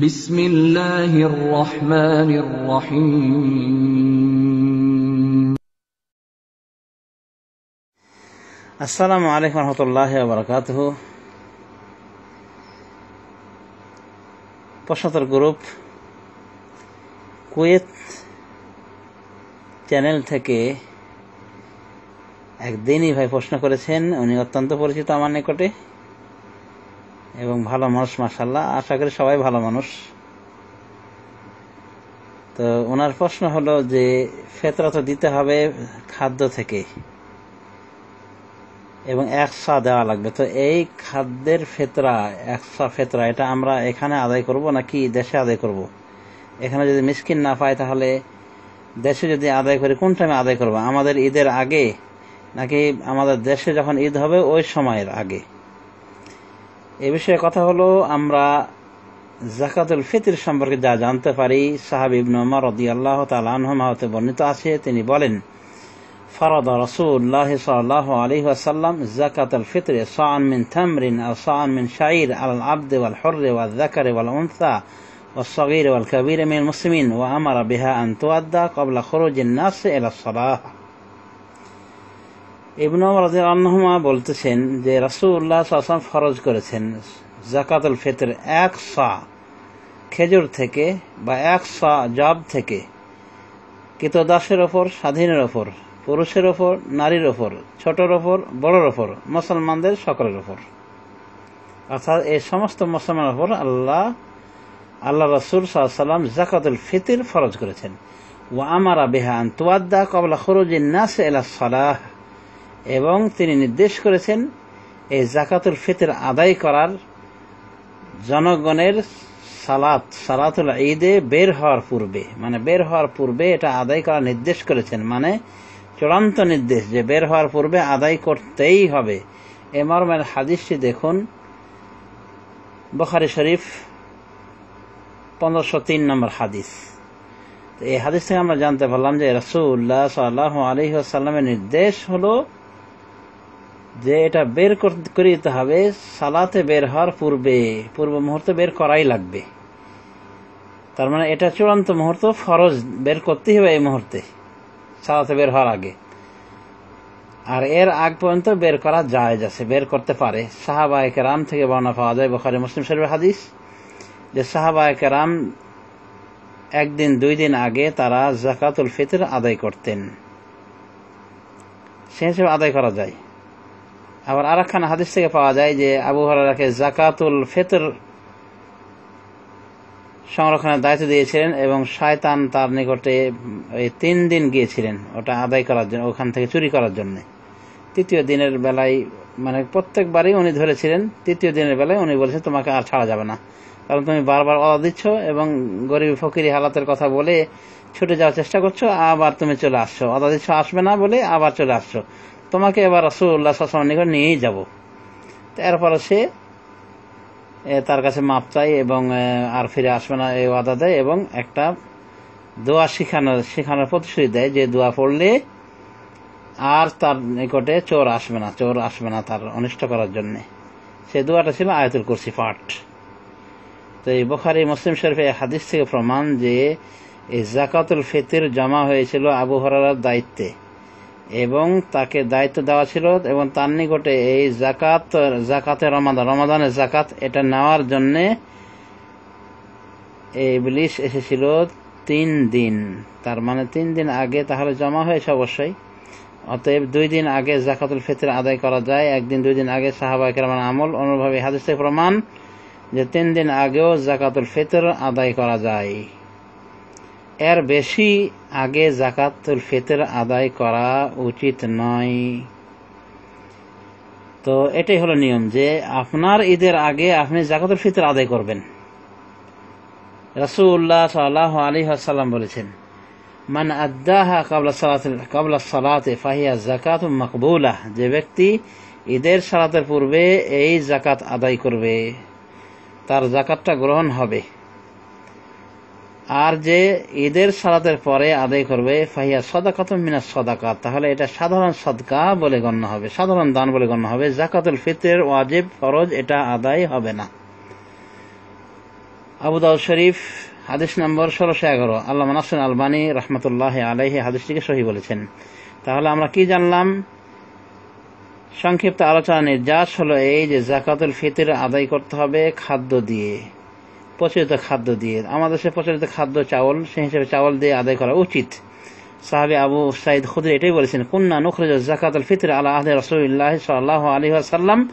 বিসমিল্লাহির group Kuwait channel থেকে একদিনই ভাই প্রশ্ন করেছেন উনি অত্যন্ত পরিচিত আমার নিকটে। এবং ভালো মানুষ মাসাল্লাহ আশা করি সবাই ভালো মানুষ। তো ওনার প্রশ্ন হলো যে, ফেতরা তো দিতে হবে খাদ্য থেকে। এবং একশা দেওয়া লাগবে। তো এই খাদ্যের ফেতরা, একশা ফেতরা, এটা আমরা এখানে আদায় করব নাকি দেশে আদায় করব। এখানে যদি মিসকিন না পাই তাহলে দেশে যদি আদায় করি, কোন টাইমে আদায় করব? আমাদের ঈদের আগে নাকি আমাদের দেশে যখন ঈদ হবে, ওই সময়ের আগে? এ বিষয়ে কথা হলো আমরা জাকাতুল ফিতর সম্পর্কে যা জানতে পারি সাহাব ইবন উমর রাদিয়াল্লাহু তাআলা আনহুমা হতে বর্ণিত আছে তিনি বলেন فرض رسول الله صلى الله عليه وسلم زكاة الفطر صاعا من تمر أو صاعا من شعير على العبد والحر والذكر والأنثى والصغير والكبير من المسلمين وأمر بها أن تؤدى قبل خروج الناس إلى الصلاة ইবন বলতেছেন যে রাসূলুল্লাহ সাল্লাম ফরজ করেছেন জাকাতুল ফিতর এক সা খেজুর থেকে বা এক সা জব থেকে। কৃতদাসের ওপর, স্বাধীনের ওপর, পুরুষের ওপর, নারীর ওপর, ছোটর ওপর, বড়র ওপর, মুসলমানদের সকলের ওপর। অর্থাৎ এই সমস্ত মুসলমানের ওপর আল্লাহ আল্লাহ রসুল সাল্লাম জাকাতুল ফিতির ফরজ করেছেন। ও আমারা বেহান তুয়াদ্দা কবলা খরুজিন নাস এলা সালাহ। এবং তিনি নির্দেশ করেছেন এই জাকাতুল ফিতির আদায় করার জনগণের সালাত, সালাতুল ঈদে বের হওয়ার পূর্বে মানে বের হওয়ার পূর্বে এটা আদায় করার নির্দেশ করেছেন। মানে চূড়ান্ত নির্দেশ যে বের হওয়ার পূর্বে আদায় করতেই হবে। এ মর্মের হাদিসটি দেখুন। বখারি শরীফ পনেরোশো তিন নম্বর হাদিস। এই হাদিস থেকে আমরা জানতে পারলাম যে রসুল্লাহ সাল্লাহ আলহিহাসাল্লামের নির্দেশ হলো যে এটা বের করে দিতে হবে, সালাতে বের হওয়ার পূর্বে, পূর্ব মুহূর্তে বের করাই লাগবে। তার মানে এটা চূড়ান্ত মুহূর্ত, ফরজ বের করতেই হবে এই মুহূর্তে, সালাতে বের হওয়ার আগে। আর এর আগ পর্যন্ত বের করা যায় যাচ্ছে বের করতে পারে। সাহাবায়ক রাম থেকে বর্ণনা পাওয়া যায় বখারি, মুসলিম শরীফ হাদিস, যে সাহাবায়ক রাম একদিন, দুই দিন আগে তারা জাকাতুল ফিতর আদায় করতেন। সে হিসেবে আদায় করা যায়। আবার আর একখানা হাদিস থেকে পাওয়া যায় যে আবু হরারাকে জাকাতুল ফিতর সংরক্ষণের দায়িত্ব দিয়েছিলেন এবং শায়তান তার নিকটে ওই তিন দিন গিয়েছিলেন ওটা আদায় করার জন্য, ওখান থেকে চুরি করার জন্য। তৃতীয় দিনের বেলায় মানে প্রত্যেকবারই উনি ধরেছিলেন, তৃতীয় দিনের বেলায় উনি বলেছেন তোমাকে আর ছাড়া যাবে না। কারণ তুমি বারবার অদা দিচ্ছ এবং গরিব ফকিরি হালাতের কথা বলে ছুটে যাওয়ার চেষ্টা করছ, আবার তুমি চলে আসছো। অদা দিচ্ছ, আসবে না বলে আবার চলে আসছো। তোমাকে এবার রসুল্লাহ সাসমের নিকট নিয়েই যাব। এরপরে সে তার কাছে মাপ চাই এবং আর ফিরে আসবে না, এই ওয়াদা দেয় এবং একটা দোয়া শিখানোর, শেখানোর প্রতিশ্রুতি দেয় যে দোয়া পড়লে আর তার নিকটে চোর আসবে না, চোর আসবে না তার অনিষ্ট করার জন্যে। সে দোয়াটা ছিল আয়তুল কুরসি পাঠ। তো এই বোখারি মুসলিম শরীফে হাদিস থেকে প্রমাণ যে এই জাকাতুল ফিতির জমা হয়েছিল আবু হরার দায়িত্বে। এবং তাকে দায়িত্ব দেওয়া ছিল এবং তার নিকটে এই জাকাত জাকাতে রমাদান, রমাদানের জাকাত এটা নেওয়ার জন্যে এই ব্লিশ এসেছিল তিন দিন। তার মানে তিন দিন আগে তাহলে জমা হয়েছে অবশ্যই। অতএব দুই দিন আগে জাকাতুল ফিতর আদায় করা যায়, একদিন, দুই দিন আগে সাহাবাহিকের মানে আমল। অনুভাবে হাদিসে প্রমাণ যে তিন দিন আগেও জাকাতুল ফিতর আদায় করা যায়। এর বেশি আগে জাকাতুল ফিতর আদায় করা উচিত নয়। তো এটাই হলো নিয়ম যে আপনার ঈদের আগে আপনি জাকাতুল ফিতর আদায় করবেন। রাসুল্লাহ সাল্লাহ আলী আসাল্লাম বলেছেন, মান আদাহা কাবলা সালাত কাবলা সালাতে ফাহিয়া জাকাত মকবুলাহ যে ব্যক্তি ঈদের সালাতের পূর্বে এই জাকাত আদায় করবে, তার জাকাতটা গ্রহণ হবে। আর যে ঈদের সালাতের পরে আদায় করবে, ফাহিয়া সদাকাত মিনা সদাকাত। তাহলে এটা সাধারণ সদকা বলে গণ্য হবে, সাধারণ দান বলে গণ্য হবে। জাকাতুল ফিতরের ওয়াজিব ফরজ, এটা আদায় হবে না। আবু দাউদ শরীফ, হাদিস নম্বর ষোলোশো এগারো। আল্লাহ মানাসুন আলবানী রহমতুল্লাহ আলাইহি হাদিসটিকে সহি বলেছেন। তাহলে আমরা কি জানলাম? সংক্ষিপ্ত আলোচনা নির্যাস হলো এই যে জাকাতুল ফিতর আদায় করতে হবে খাদ্য দিয়ে। প্রচলিত খাদ্য দিয়ে। আমাদের দেশে প্রচলিত খাদ্য চাউল সেই হিসেবে চাউল দিয়ে আদায় করা উচিত। সাহাবি আবু সাইদ খুদ্রি এটাই বলেছেন, কুন্না নুখরিজ জাকাতুল ফিতর আলা আহদে রসুল্লাহ সাল্লাহ আলী আসাল্লাম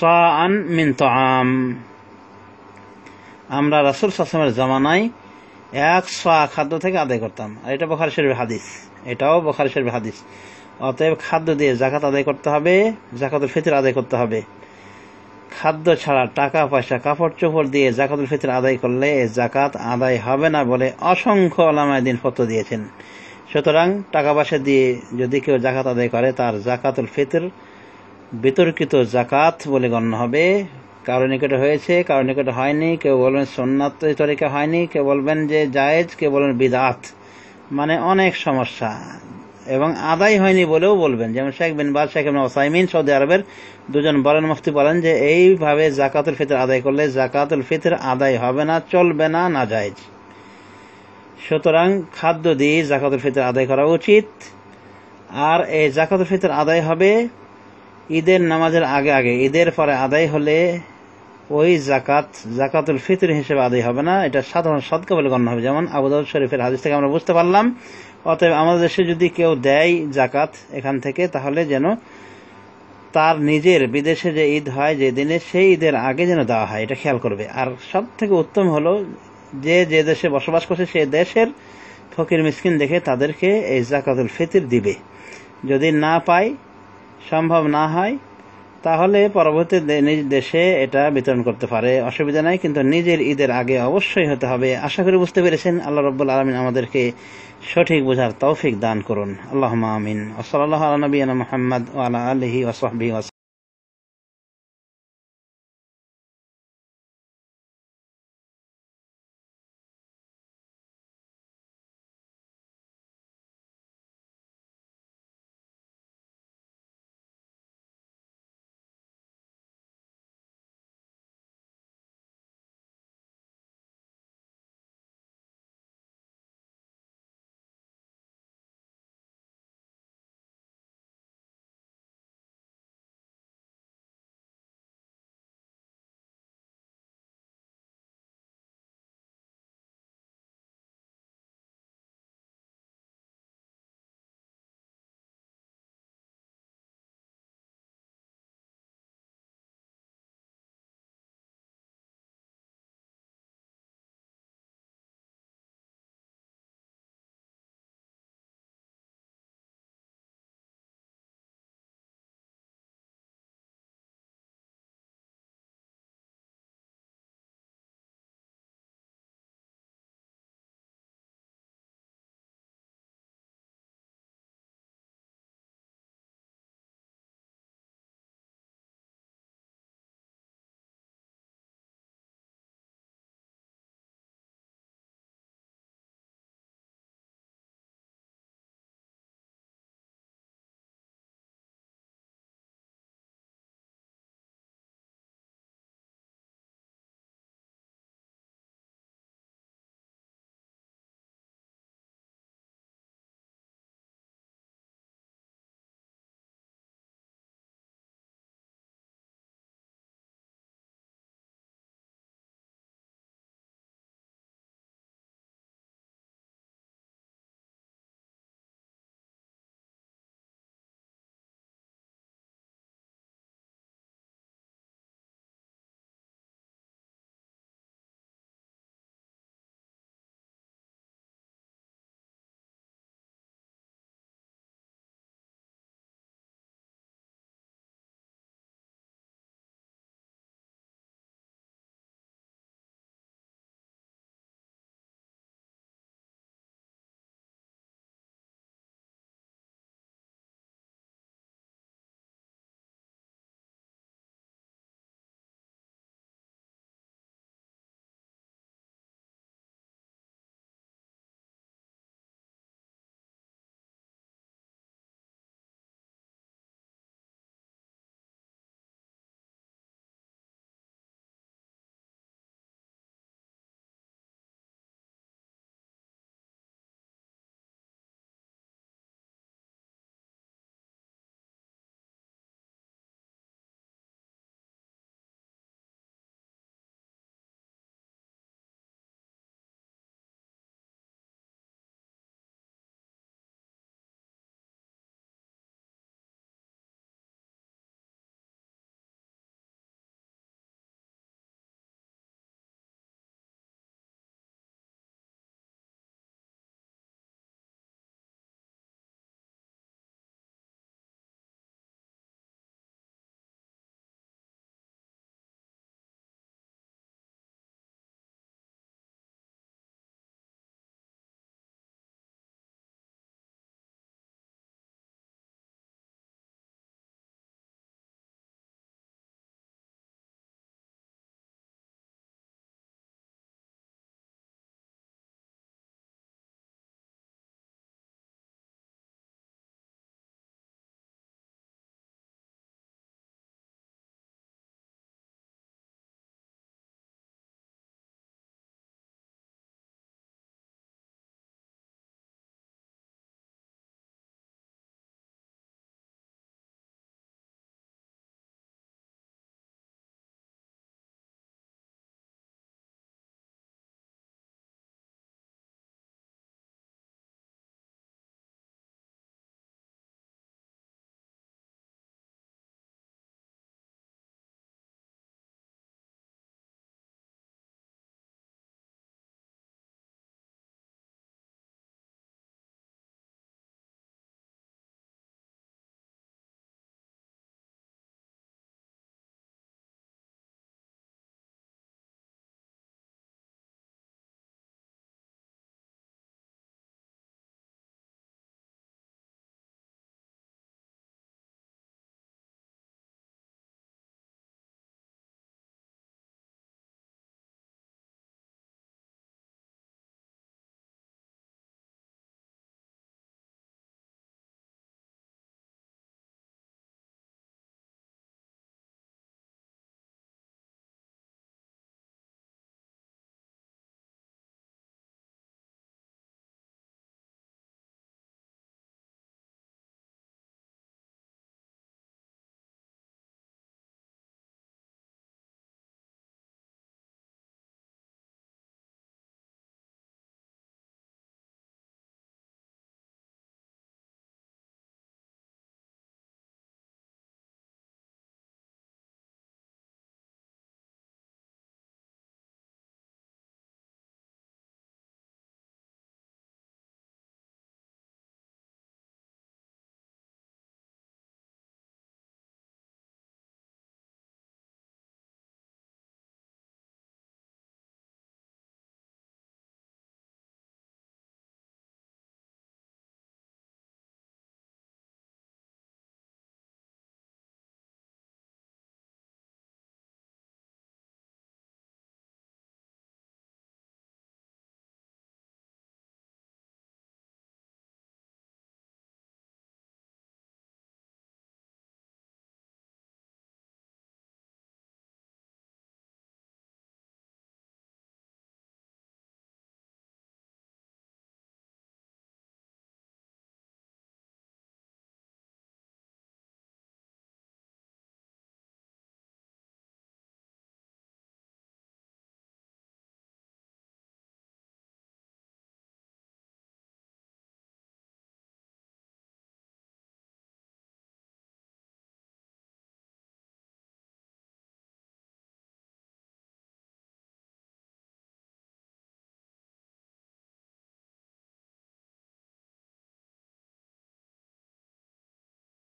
সান মিন আমরা রাসুল সাসমের জামানায় এক সা খাদ্য থেকে আদায় করতাম। আর এটা বখারি শরীফের হাদিস। এটাও বখারি শরীফের হাদিস। অতএব খাদ্য দিয়ে জাকাত আদায় করতে হবে জাকাতুল ফিতর আদায় করতে হবে। খাদ্য ছাড়া টাকা, পয়সা কাপড় চোপড় দিয়ে জাকাতুল ফিতর আদায় করলে এ জাকাত আদায় হবে না বলে অসংখ্য আলামায় দিন ফতো দিয়েছেন। সুতরাং টাকা পয়সা দিয়ে যদি কেউ জাকাত আদায় করে, তার জাকাতুল ফিতর বিতর্কিত জাকাত বলে গণ্য হবে। কারও নিকটে হয়েছে, কারও নিকটে হয়নি, কেউ বলবেন সোননাথ তরিকা হয়নি, কেউ বলবেন যে জায়েজ, কেউ বলবেন বিদাত। মানে অনেক সমস্যা। এবং আদায় হয়নি বলেও বলবেন। যেমন শেখ বিন বাদ শেখ ওসাইমিন, সৌদি আরবের দুজন বলেন, মুফতি বলেন যে, এইভাবে জাকাতুল ফিতর আদায় করলে জাকাতুল ফিতর আদায় হবে না, চলবে না না জায়েজ সুতরাং খাদ্য দিয়ে জাকাতুল ফিতর আদায় করা উচিত। আর এই জাকাতুল ফিতর আদায় হবে ঈদের নামাজের আগে আগে। ঈদের পরে আদায় হলে ওই জাকাত জাকাতুল ফিতর হিসেবে আদায় হবে না। এটা সাধারণ সদকা বলে গণ্য হবে। যেমন আবুদাউদ শরীফের হাদিস থেকে আমরা বুঝতে পারলাম। অতএব আমাদের দেশে যদি কেউ দেয় জাকাত এখান থেকে, তাহলে যেন তার নিজের বিদেশে যে ঈদ হয়, যে দিনে সেই ঈদের আগে যেন দেওয়া হয়, এটা খেয়াল করবে। আর সব থেকে উত্তম হলো যে যে দেশে বসবাস করছে, সে দেশের ফকির মিসকিন দেখে তাদেরকে এই জাকাতুল ফিতির দিবে। যদি না পায়, সম্ভব না হয় তাহলে পরবর্তী নিজ দেশে এটা বিতরণ করতে পারে। অসুবিধা নাই, কিন্তু নিজের ঈদের আগে অবশ্যই হতে হবে। আশা করি বুঝতে পেরেছেন। আল্লাহ রব্বুল আলমিন আমাদেরকে সঠিক বোঝার তৌফিক দান করুন। আল্লাহ আমিন। ওসলাল্লাহ আলী মোহাম্মদ ওয়ালা আলহি ওসহবি